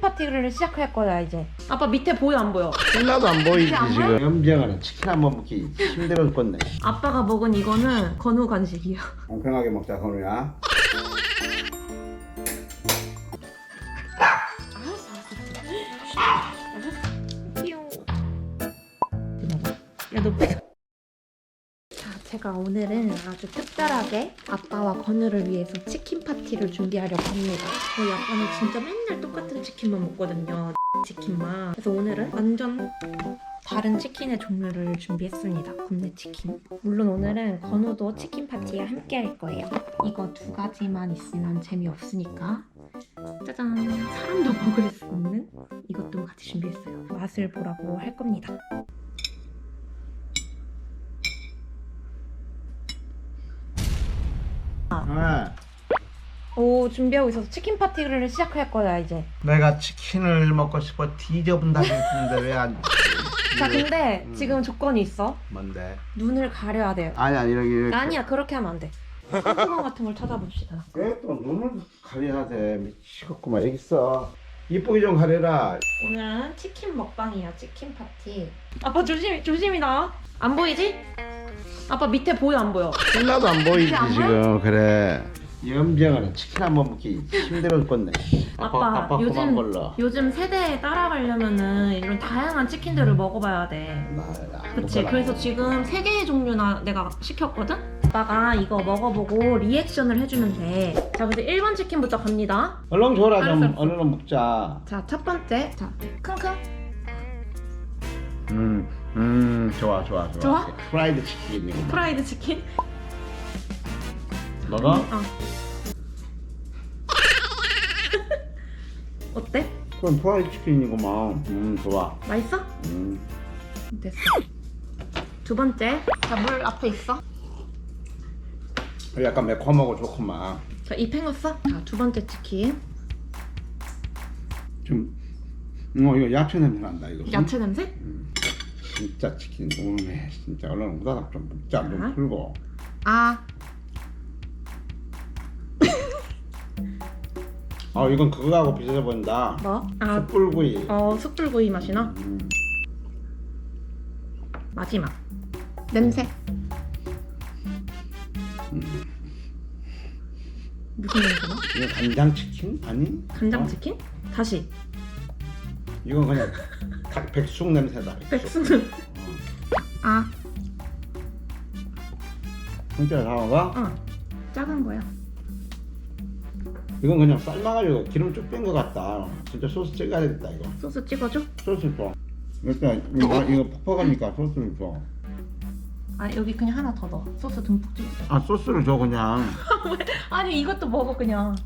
파티를 시작할 거야 이제. 아빠 밑에 보여 안 보여? 하나도 안 보이지 안 보여? 지금 염지영아는 치킨 한 번 먹기 힘들어 죽겠네 아빠가 먹은 이거는 건우 간식이야. 공평하게 먹자 건우야 제가 오늘은 아주 특별하게 아빠와 건우를 위해서 치킨 파티를 준비하려고 합니다. 저희 아빠는 진짜 맨날 똑같은 치킨만 먹거든요. 치킨만. 그래서 오늘은 완전 다른 치킨의 종류를 준비했습니다. 굽네 치킨. 물론 오늘은 건우도 치킨 파티에 함께 할 거예요. 이거 두 가지만 있으면 재미없으니까 짜잔 사람도 먹을 수 없는 이것도 같이 준비했어요. 맛을 보라고 할 겁니다. 오 준비하고 있어서 치킨 파티를 시작할 거야 이제. 내가 치킨을 먹고 싶어 뒤져본다고 했는데 왜 안 자 근데 음. 지금 조건이 있어. 뭔데? 눈을 가려야 돼요. 아니 아니 이렇게 이렇게 아니야 그렇게 하면 안 돼. 손수건 같은 걸 찾아봅시다. 왜또 눈을 가려야 돼 미치겠구만 여기 있어 이쁘게 좀 가려라 오늘은 치킨 먹방이야 치킨 파티. 아빠 조심 조심히 나와. 안 보이지? 아빠 밑에 보여 안 보여? 하나도 안 보이지 이게 안 보여? 지금 그래 염지영아는 치킨 한 번 먹기 힘들어 죽겠네 아빠, 요즘 걸러 요즘 세대에 따라가려면은 이런 다양한 치킨들을 먹어봐야 돼. 그치. 그래서 지금 세 개의 종류나 내가 시켰거든? 아빠가 이거 먹어보고 리액션을 해주면 돼 자 그래서 1번 치킨부터 갑니다 얼른 줘라 좀 알았어. 얼른 먹자 자 첫 번째 자 킁킁 음, 음, 좋아, 좋아, 좋아. 좋아? 프라이드 치킨. 프라이드 치킨 먹어? 어 어때? 그럼 프라이드 치킨이구만. 음, 좋아. 맛있어? 음. 됐어 두 번째 자 물 앞에 있어 약간 매콤하고 좋구만. 자 입 헹궜어? 자 두 번째 치킨 좀, 어, 이거 야채 냄새 난다 이거. 야채 냄새? 음, 진짜 치킨 오네. 진짜 얼른 우다닥 좀 먹자. 자. 좀 풀고. 아 아, 이건 그거하고 비슷해 보인다. 뭐? 아 숯불구이. 어, 숯불구이 맛이 나? 음, 마지막 냄새 음. 무슨 냄새나? 이거 간장 치킨 아니? 간장 어? 치킨? 다시 이건 그냥 닭 백숙 냄새다. 백숙. 백숙 어. 아, 진짜 다 먹어? 어 작은 거야 이건 그냥 삶아가지고 기름 쭉 뺀 것 같다. 진짜 소스 찍어야 되겠다 이거. 소스 찍어줘? 소스 줘. 일단 이거, 이거 퍽퍽하니까 소스를 줘. 아 여기 그냥 하나 더 넣어 소스 듬뿍 찍어줘 아 소스를 줘 그냥. 아니 이것도 먹어 그냥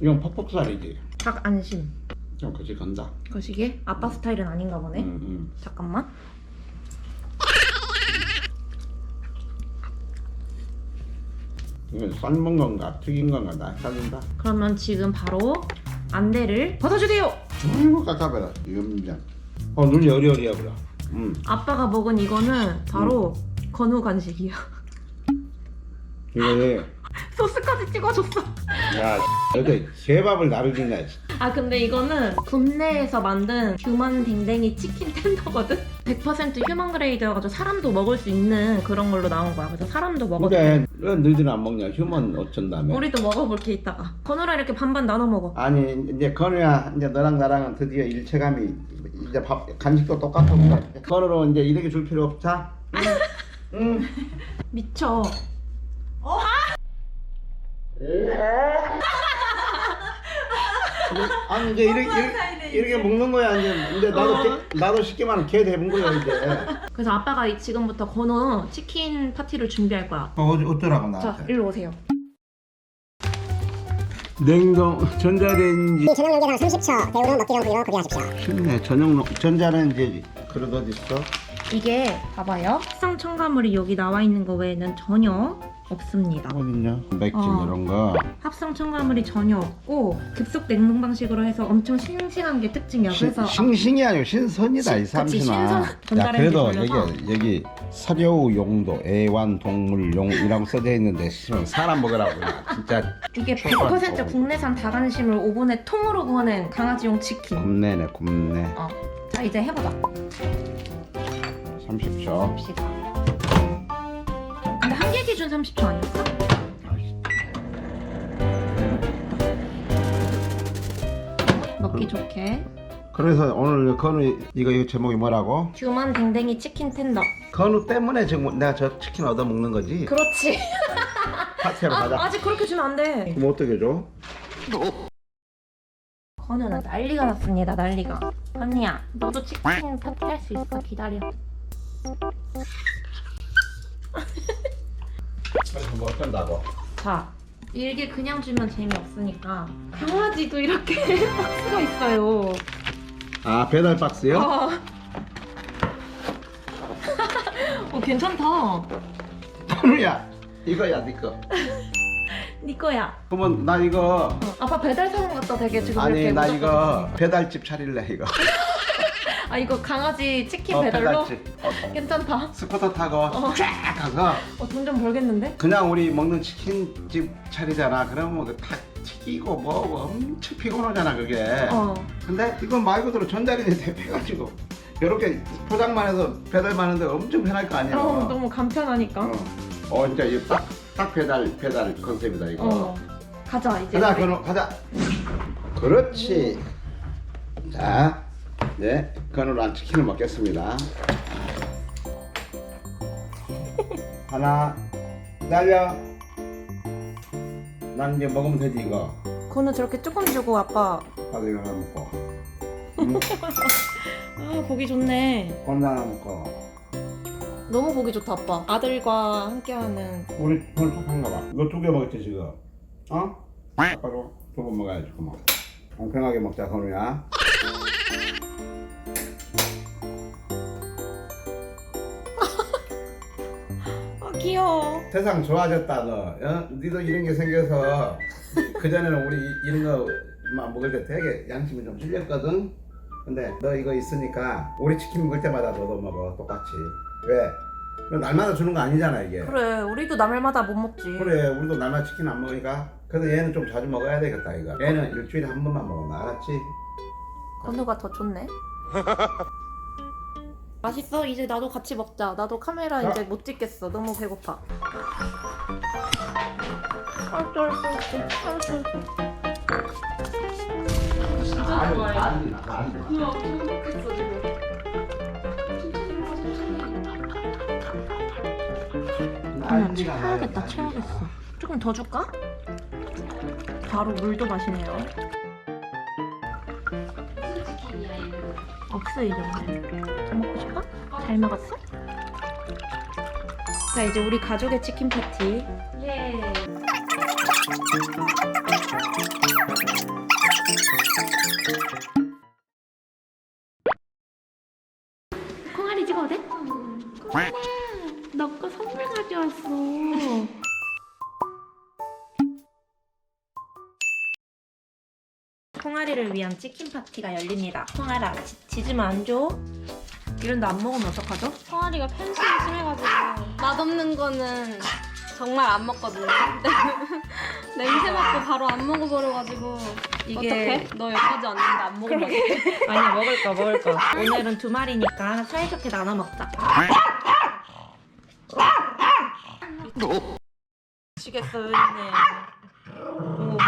이건 퍽퍽살이지. 닭 안심 좀 그지 간다. 거시기에 아빠 스타일은 아닌가 보네 응, 응. 잠깐만 이건 삶은 건가 튀긴 건가 나 헷갈린다. 그러면 지금 바로 안대를 벗어주세요 아이고 깎아봐라. 염장. 어 눈이 어리어리해 보라. 음. 아빠가 먹은 이거는 바로 건우 간식이야 이거 소스까지 찍어줬어 야 이렇게 개밥을 나르기네. 아 근데 이거는 국내에서 만든 휴먼 댕댕이 치킨 텐더거든? 100% 휴먼 그레이드여가지고 사람도 먹을 수 있는 그런 걸로 나온 거야 그래서 사람도 먹어도 돼 근데 왜 너희들은 안 먹냐? 휴먼 어쩐다며. 우리도 먹어볼게 이따가 건우랑 이렇게 반반 나눠 먹어 아니 이제 건우야 이제 너랑 나랑은 드디어 일체감이 이제 밥 간식도 똑같아 보다. 건우로 이제 이렇게 줄 필요 없자. 응. 미쳐 아니 이제 이렇게 이렇게, 이렇게 먹는 거야 이제 이제 나도 어. 개- 나도 쉽게 말하면 개 대본 거야 이제. 그래서 아빠가 이- 지금부터 건우 치킨 파티를 준비할 거야 어 어쩌라고 자 나한테. 일로 오세요 냉동 전자레인지 이 전용 용기는 30초 데우는 먹기 전 그리고 급여하십시오. 쉽네 전용 전자레인지 그릇 어디 있어? 이게 봐봐요. 합성 첨가물이 여기 나와 있는 거 외에는 전혀 없습니다. 어딨냐? 맥진 어. 이런 거. 합성 첨가물이 전혀 없고 급속 냉동 방식으로 해서 엄청 싱싱한 게 특징이야. 신- 그래서 싱싱이 아니고 신선이다 이 신- 그치, 삼신아. 신선. 야 그래도. 여기 여기 사료 용도 애완 동물 용이라고 써져 있는데 씨발 사람 먹으라고 그냥 진짜 이게 초반 100% 거북이. 국내산 다간심을 오븐에 통으로 구워낸 강아지용 치킨. 굽네네 굽네. 어. 자 이제 해보자. 30초. 봅시다. 근데 한 개 기준 30초 아니었어? 먹기 좋게. 그래서 오늘 건우 이거 이거 제목이 뭐라고? 규만 댕댕이 치킨 텐더. 건우 때문에 지금 내가 저 치킨 얻어 먹는 거지. 그렇지. 파티하러 아, 가자. 아직 그렇게 주면 안 돼. 그럼 어떻게 줘? 건우는 난리가 났습니다. 난리가. 언니야, 너도 치킨 파티 할 수 있어. 기다려. 뭐 어쩐다고? 자, 이게 그냥 주면 재미없으니까 강아지도 이렇게 박스가 있어요. 아 배달 박스요? 어. 어, 괜찮다. 건우야 이거야 네 거. 네 거야. 그러면 나 이거 어, 아빠 배달 사는 것도 되게 지금 아니 이렇게 나 무조건 이거. 배달집 차릴래 이거. 아 이거 강아지 치킨 어, 배달로. 어, 어. 괜찮다. 스쿠터 타고 어. 쫙 가서 어, 돈 좀 벌겠는데? 그냥 우리 먹는 치킨집 차리잖아. 그러면 그다 튀기고 뭐 엄청 피곤하잖아 그게. 어. 근데 이건 말 그대로 전자레인지 대패가지고 이렇게 포장만 해서 배달만 하는데 엄청 편할 거 아니야. 어, 너무 간편하니까. 어, 어 진짜 이거 딱, 딱 배달 배달 컨셉이다 이거. 어. 가자 이제. 가자 건우 가자. 그렇지. 자, 네 건우랑 치킨을 먹겠습니다. 하나 날려. 난 이제 먹으면 되지 이거. 건우 저렇게 조금 주고 아빠. 나도 이거 하나 먹고. 응? 아 보기 좋네. 건우 하나 먹고. 너무 보기 좋다 아빠. 아들과 함께하는. 우리 오늘 촉한가 봐. 이거 두 개 먹었지 지금. 어? 아빠도 두 번 먹어야지 그만. 공평하게 먹자 건우야. 귀여워. 세상 좋아졌다 너. 어? 니도 이런 게 생겨서 그 전에는 우리 이- 이런 거만 먹을 때 되게 양심이 좀 찔렸거든. 근데 너 이거 있으니까 우리 치킨 먹을 때마다 너도 먹어 똑같이. 왜? 이거 날마다 주는 거 아니잖아 이게. 그래 우리도 남일마다 못 먹지. 그래 우리도 날마다 치킨 안 먹으니까 그래서 얘는 좀 자주 먹어야 되겠다 이거 얘는 일주일에 한 번만 먹어 알았지? 건우가 더 좋네. 맛있어? 이제 나도 같이 먹자. 나도 카메라 자. 이제 못 찍겠어. 너무 배고파. 진짜 우와, 행복했어 지금. 그냥 채워야겠다, 채워야겠어. 조금 더 줄까? 바로 물도 마시네요. 없어 이제 더 먹고 싶어? 잘 먹었어? 자 이제 우리 가족의 치킨 파티. 예. 콩알이 찍어도 돼? 콩알아, 너거 선물 가져왔어. 콩알이를 위한 치킨 파티가 열립니다. 콩알아, 지, 지지면 안 줘? 이런데 안 먹으면 어떡하죠? 성아리가 편식이 심해가지고 맛없는 거는 정말 안 먹거든요. 근데 냄새 맡고 바로 안 먹어버려가지고 이게- 어떡해? 너 여기까지 왔는데 안 먹으면 어떡해? 아니 먹을 거 먹을 거. 오늘은 두 마리니까 사이좋게 나눠 먹자. 미치겠어요, 이제. 오.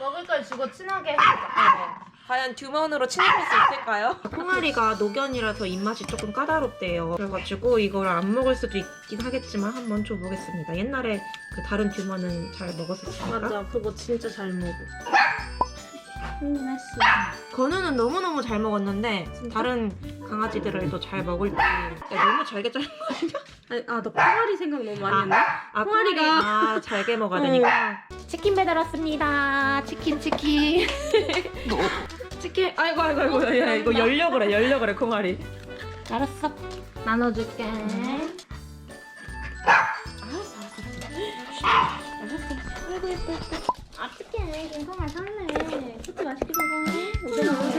먹을 걸 주고 친하게 해보자. 과연 듀먼으로 친해질 수 있을까요? 콩알이가 노견이라서 입맛이 조금 까다롭대요. 그래가지고 이걸 안 먹을 수도 있긴 하겠지만 한번 줘보겠습니다. 옛날에 그 다른 듀먼은 잘 먹었었으니까. 맞아, 그거 진짜 잘 먹어. 흥분했어. 건우는 너무너무 잘 먹었는데 다른 강아지들도 잘 먹을지 야, 너무 잘게 자른 거 아니야? 아니, 아, 너 콩알이 생각 너무 많이 했네? 아, 콩알이가- 콩알이 아, 잘게 먹어야 되니까 치킨 배달 왔습니다. 치킨 치킨. 치킨. 아이고 아이고 아이고 야 이거 열려 그래 열려 그래 콩알이. 알았어. 나눠줄게. 아, 치킨 김콩알 선물. 치킨 맛있게 먹어.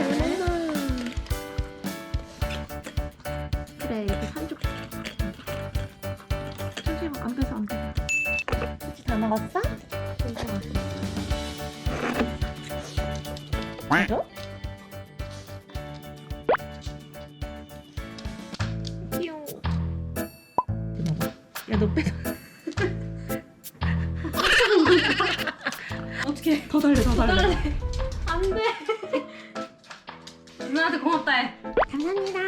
그죠? 귀여워. 야너 뺏어. 어떡해 더 달래 더 달래. 안 돼 누나한테 고맙다 해 감사합니다.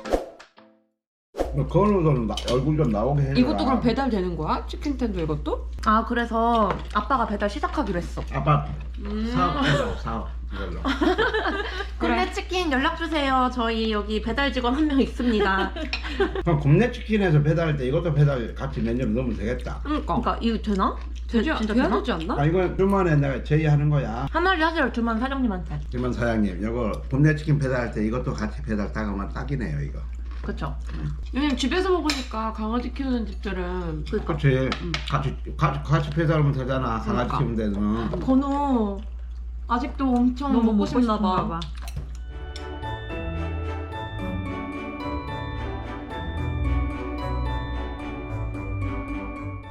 너 건우도 나- 얼굴 좀 나오게 해줘. 이것도 그럼 배달되는 거야? 치킨 텐도 이것도? 아 그래서 아빠가 배달 시작하기로 했어. 아빠 음. 사업 해줘 사업 이걸로. 굽네 치킨 연락 주세요. 저희 여기 배달 직원 한 명 있습니다. 그럼 굽네 치킨에서 배달할 때 이것도 배달 같이 몇점 넣으면 되겠다. 그러니까 그러니까 이거 되나? 되, 되지, 진짜 돼야 되나? 되지 않나? 아 이거 주말에 내가 제의하는 거야. 한마디 하세요 주만 사장님한테. 김원 사장님, 이거 굽네 치킨 배달할 때 이것도 같이 배달 따가면 딱이네요 이거. 그쵸? 왜냐면 집에서 먹으니까 강아지 키우는 집들은 그니까 그렇지. 같이 같이 같이 배달하면 되잖아. 강아지 그러니까. 키우는 데는. 건우 아직도 엄청 너무 먹고 먹고 싶나. 봐.